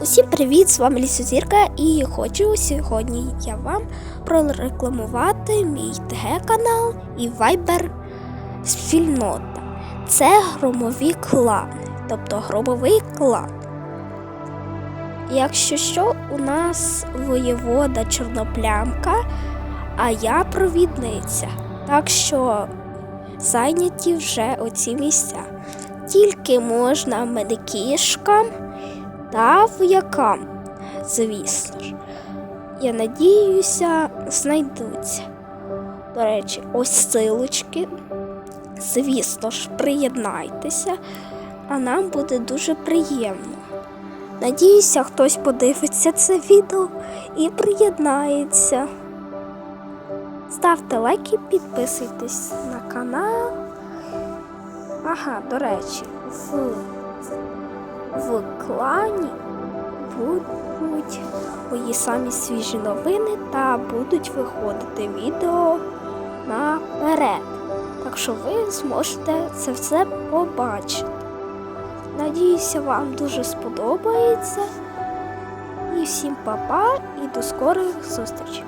Усім привіт! З вами Лісозірка і хочу сьогодні я вам прорекламувати мій ТГ канал і Viber спільнота. Це громові клани, тобто громовий клан. Якщо що, у нас воєвода Чорноплямка, а я провідниця. Так що зайняті вже оці місця. Тільки можна медикішкам та воякам, звісно ж. Я надіюся, знайдуться. До речі, ось силочки. Звісно ж, приєднайтеся, а нам буде дуже приємно. Надіюся, хтось подивиться це відео і приєднається. Ставте лайки, підписуйтесь на канал. Ага, до речі, в в клані будуть мої самі свіжі новини та будуть виходити відео наперед. Так що ви зможете це все побачити. Надіюся, вам дуже сподобається. І всім па-па і до скорих зустрічей.